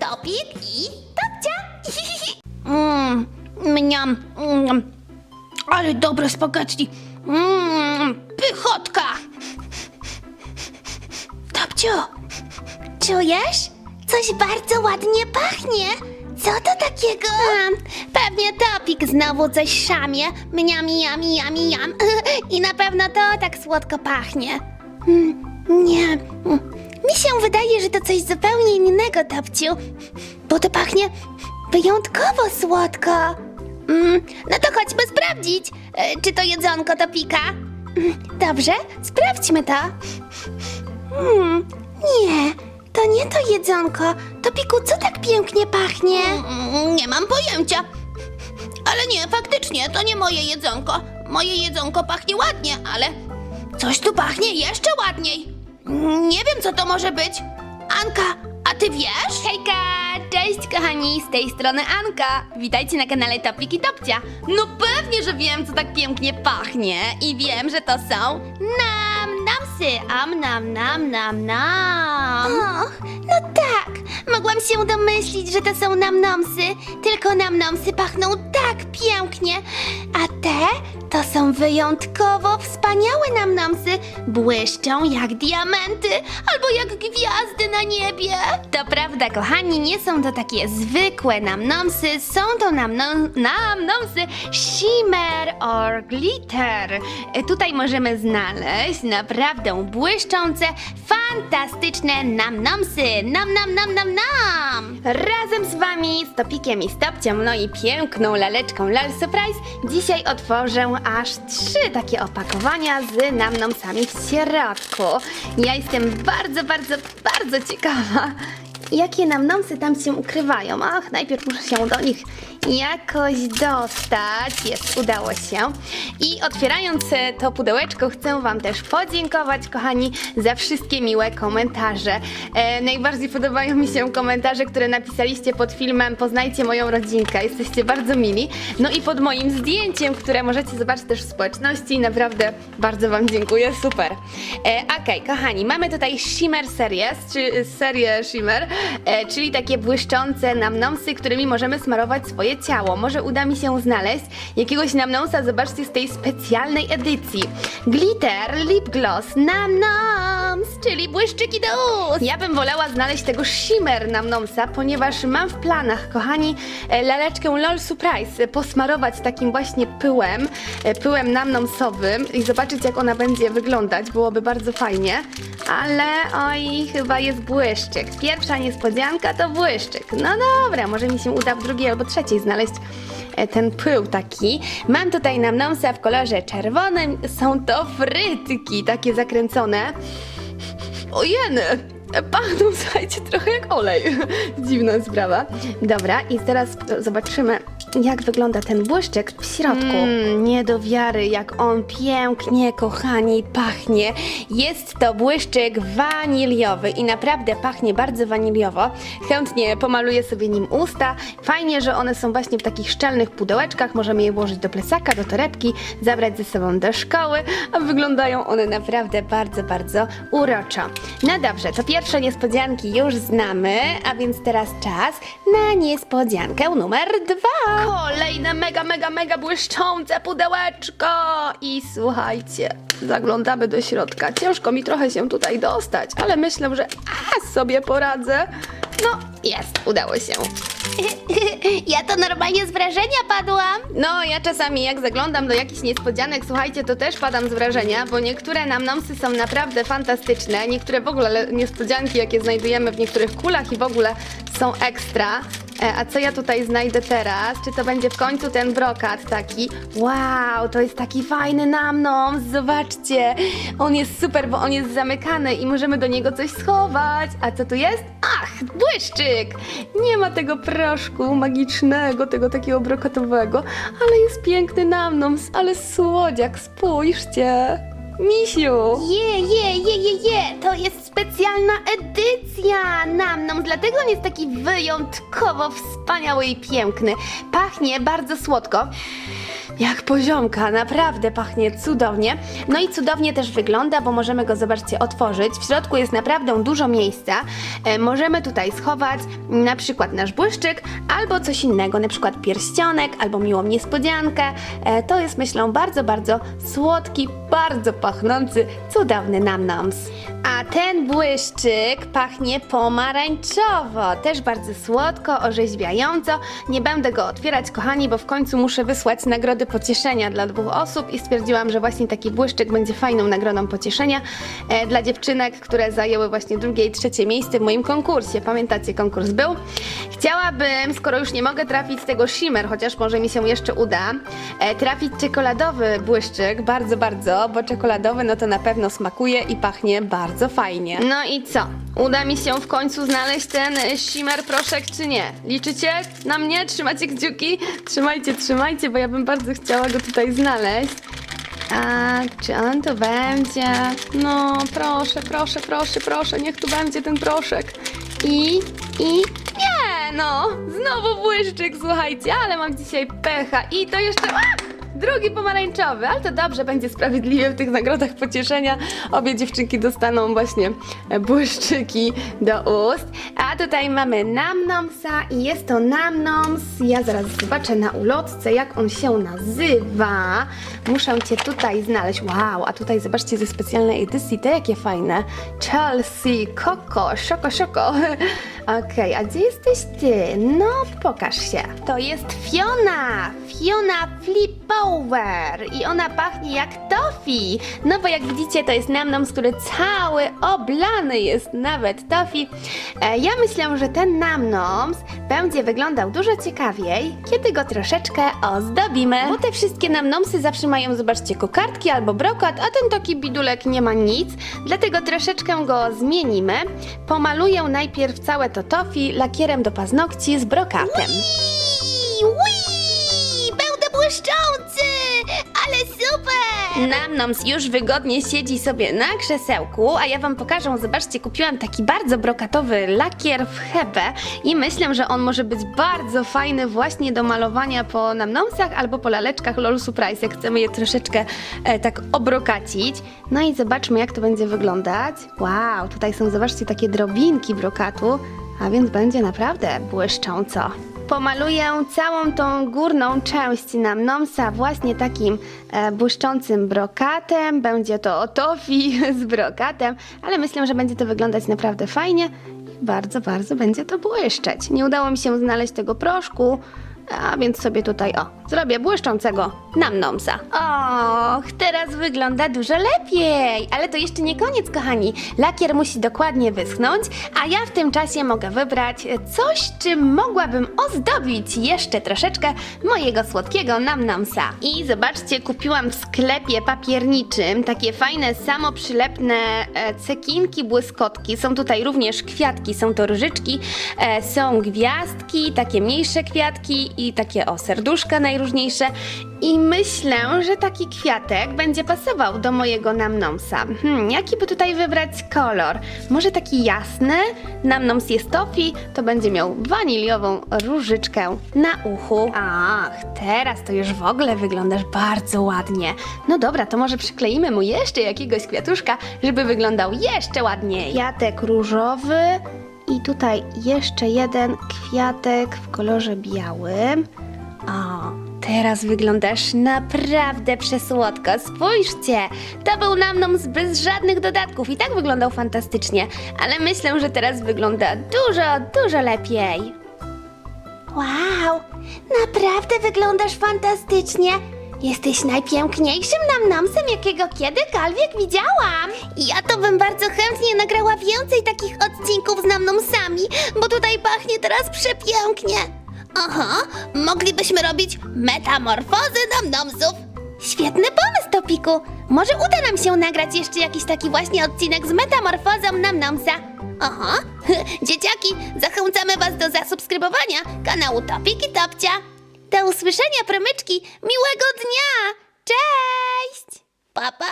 Topik i Topcia. Mmm, mniam, mm, ale dobre spaghetti. Mmm, pychotka. Topciu, Czujesz? Coś bardzo ładnie pachnie. Co to takiego? pewnie Topik znowu coś szamie. Mniam, jam, jam, jam. I na pewno to tak słodko pachnie. Mm, nie, mm, mi się wydaje, że to coś zupełnie innego, Topciu. Bo to pachnie wyjątkowo słodko. Mm, no to chodźmy sprawdzić, e, czy to jedzonko Topika. Mm, Dobrze, sprawdźmy to. Hmm, nie, to nie to jedzonko. Topiku, co tak pięknie pachnie? Mm, Nie mam pojęcia. Ale nie, faktycznie, to nie moje jedzonko. Moje jedzonko pachnie ładnie, ale coś tu pachnie jeszcze ładniej. Nie wiem, co to może być. Anka, a ty wiesz? Hejka! Cześć kochani, z tej strony Anka. Witajcie na kanale Topik i Topcia. No pewnie, że wiem, co tak pięknie pachnie i wiem, że to są nam namsy. Am nam nam nam nam. Och, no tak. Mogłam się domyślić, że to są namnomsy. Tylko namnomsy pachną tak pięknie. A te to są wyjątkowo wspaniałe namnomsy. Błyszczą jak diamenty albo jak gwiazdy na niebie. To prawda, kochani, nie są to takie zwykłe namnomsy, są to namnom, namnomsy shimmer or glitter. E, Tutaj możemy znaleźć naprawdę błyszczące, fantastyczne namnomsy. Nam, nam, nam, nam, nam! Razem z wami, z Topikiem i Stopcią, no i piękną laleczką Lal Surprise, dzisiaj otworzę aż trzy takie opakowania z namnomsami w środku. Ja jestem bardzo, bardzo, bardzo ciekawa, jakie namnomsy tam się ukrywają. Ach, najpierw muszę się do nich jakoś dostać. Jest, udało się. I otwierając e, to pudełeczko, chcę Wam też podziękować, kochani, za wszystkie miłe komentarze. E, najbardziej podobają mi się komentarze, które napisaliście pod filmem Poznajcie moją rodzinkę. Jesteście bardzo mili. No i pod moim zdjęciem, które możecie zobaczyć też w społeczności. Naprawdę bardzo Wam dziękuję, super. E, Okej, kochani, mamy tutaj Shimmer Series, czy serię Shimmer, e, czyli takie błyszczące namnomsy, którymi możemy smarować swoje ciało. Może uda mi się znaleźć jakiegoś namnomsa, zobaczcie, z tej specjalnej edycji. Glitter Lip Gloss Namnoms, czyli błyszczyki do ust. Ja bym wolała znaleźć tego Shimmer namnomsa, ponieważ mam w planach, kochani, e, laleczkę LOL Surprise e, posmarować takim właśnie pyłem, e, pyłem namnomsowym i zobaczyć, jak ona będzie wyglądać. Byłoby bardzo fajnie. Ale oj, chyba jest błyszczyk. Pierwsza niespodzianka to błyszczyk. No dobra, może mi się uda w drugiej albo trzeciej znaleźć e, ten pył taki. Mam tutaj namnomsa w kolorze czerwonym. Są to frytki, takie zakręcone. Ojeny! Pachną, słuchajcie, trochę jak olej. Dziwna sprawa. Dobra, i teraz zobaczymy, jak wygląda ten błyszczyk w środku. Mm, nie do wiary, jak on pięknie, kochani, pachnie. Jest to błyszczyk waniliowy i naprawdę pachnie bardzo waniliowo. Chętnie pomaluję sobie nim usta. Fajnie, że one są właśnie w takich szczelnych pudełeczkach. Możemy je włożyć do plecaka, do torebki, zabrać ze sobą do szkoły, a wyglądają one naprawdę bardzo, bardzo uroczo. No dobrze, to pierwsze niespodzianki już znamy, a więc teraz czas na niespodziankę numer dwa. Kolejne mega, mega, mega błyszczące pudełeczko. I słuchajcie, zaglądamy do środka. Ciężko mi trochę się tutaj dostać, ale myślę, że a, sobie poradzę. No, jest, udało się. Ja to normalnie z wrażenia padłam. No, ja czasami jak zaglądam do jakichś niespodzianek, słuchajcie, to też padam z wrażenia, bo niektóre namnomsy są naprawdę fantastyczne, niektóre w ogóle niespodzianki, jakie znajdujemy w niektórych kulach i w ogóle są ekstra. E, A co ja tutaj znajdę teraz? Czy to będzie w końcu ten brokat taki? Wow, to jest taki fajny namnoms, zobaczcie. On jest super, bo on jest zamykany i możemy do niego coś schować. A co tu jest? Błyszczyk! Nie ma tego proszku magicznego, tego takiego brokatowego, ale jest piękny namnoms, ale słodziak, spójrzcie. Misiu! Je, je, je, je, je, to jest specjalna edycja namnom, Dlatego on jest taki wyjątkowo wspaniały i piękny. Pachnie bardzo słodko. Jak poziomka, naprawdę pachnie cudownie. No i cudownie też wygląda, bo możemy go, zobaczcie, otworzyć. W środku jest naprawdę dużo miejsca. E, możemy tutaj schować na przykład nasz błyszczyk albo coś innego, na przykład pierścionek albo miłą niespodziankę. E, to jest myślą bardzo, bardzo słodki, bardzo pachnący, cudowny namnoms. A ten błyszczyk pachnie pomarańczowo, też bardzo słodko, orzeźwiająco. Nie będę go otwierać, kochani, bo w końcu muszę wysłać nagrody pocieszenia dla dwóch osób i stwierdziłam, że właśnie taki błyszczyk będzie fajną nagrodą pocieszenia e, dla dziewczynek, które zajęły właśnie drugie i trzecie miejsce w moim konkursie. Pamiętacie, konkurs był? Chciałabym, skoro już nie mogę trafić z tego shimmer, chociaż może mi się jeszcze uda, e, trafić czekoladowy błyszczyk, bardzo, bardzo, bo czekoladowy no to na pewno smakuje i pachnie bardzo fajnie. No i co? Uda mi się w końcu znaleźć ten shimmer proszek czy nie? Liczycie na mnie? Trzymacie kciuki? Trzymajcie, trzymajcie, bo ja bym bardzo chciała go tutaj znaleźć. A czy on tu będzie? No, proszę, proszę, proszę, proszę, niech tu będzie ten proszek. I, i, nie, no, znowu błyszczyk, słuchajcie, ale mam dzisiaj pecha. I to jeszcze, a, drugi pomarańczowy, ale to dobrze, będzie sprawiedliwie w tych nagrodach pocieszenia. Obie dziewczynki dostaną właśnie błyszczyki do ust. A tutaj mamy namnomsa i jest to namnoms. Ja zaraz zobaczę na ulotce, jak on się nazywa. Muszę cię tutaj znaleźć. Wow, a tutaj zobaczcie ze specjalnej edycji, te jakie fajne. Chelsea, Coco, szoko, szoko. Okej, a gdzie jesteś ty? No, pokaż się. To jest Fiona, Fiona Flipover i ona pachnie jak tofi. No bo jak widzicie, to jest namnoms, który cały oblany jest nawet tofi. E, ja myślę, że ten namnoms będzie wyglądał dużo ciekawiej, kiedy go troszeczkę ozdobimy. Bo te wszystkie namnomsy zawsze mają, zobaczcie, kokardki albo brokat, a ten taki bidulek nie ma nic, dlatego troszeczkę go zmienimy. Pomaluję najpierw całe to tofi lakierem do paznokci z brokatem. Ui, ui, będę błyszczący, ale super! Namnoms już wygodnie siedzi sobie na krzesełku, a ja wam pokażę, zobaczcie, kupiłam taki bardzo brokatowy lakier w Hebe i myślę, że on może być bardzo fajny właśnie do malowania po namnomsach albo po laleczkach LOL Surprise, jak chcemy je troszeczkę e, tak obrokacić. No i zobaczmy, jak to będzie wyglądać. Wow, tutaj są, zobaczcie, takie drobinki brokatu, a więc będzie naprawdę błyszcząco. Pomaluję całą tą górną część namnomsa właśnie takim e, błyszczącym brokatem. Będzie to tofi z brokatem, ale myślę, że będzie to wyglądać naprawdę fajnie. Bardzo, bardzo będzie to błyszczeć. Nie udało mi się znaleźć tego proszku, a więc sobie tutaj, o, zrobię błyszczącego namnomsa. Och, teraz wygląda dużo lepiej. Ale to jeszcze nie koniec, kochani. Lakier musi dokładnie wyschnąć, a ja w tym czasie mogę wybrać coś, czym mogłabym ozdobić jeszcze troszeczkę mojego słodkiego namnomsa. I zobaczcie, kupiłam w sklepie papierniczym takie fajne, samoprzylepne e, cekinki, błyskotki. Są tutaj również kwiatki, są to różyczki, e, są gwiazdki, takie mniejsze kwiatki i takie o serduszka najróżniejsze. I myślę, że taki kwiatek będzie pasował do mojego namnomsa. Hmm, jaki by tutaj wybrać kolor? Może taki jasny? Namnoms jest tofi, to będzie miał waniliową różyczkę na uchu. Ach, teraz to już w ogóle wyglądasz bardzo ładnie. No dobra, to może przykleimy mu jeszcze jakiegoś kwiatuszka, żeby wyglądał jeszcze ładniej. Kwiatek różowy i tutaj jeszcze jeden kwiatek w kolorze białym. O, teraz wyglądasz naprawdę przesłodko. Spójrzcie, to był namnoms bez żadnych dodatków i tak wyglądał fantastycznie, ale myślę, że teraz wygląda dużo, dużo lepiej. Wow, naprawdę wyglądasz fantastycznie. Jesteś najpiękniejszym namnomsem, jakiego kiedykolwiek widziałam. Ja to bym bardzo chętnie nagrała więcej takich odcinków z namnomsami, bo tutaj pachnie teraz przepięknie. Aha, moglibyśmy robić metamorfozy namnomsów. Świetny pomysł, Topiku. Może uda nam się nagrać jeszcze jakiś taki właśnie odcinek z metamorfozą namnomsa. Aha, dzieciaki, zachęcamy Was do zasubskrybowania kanału Topik i Topcia. Do usłyszenia, promyczki. Miłego dnia. Cześć. Pa, pa.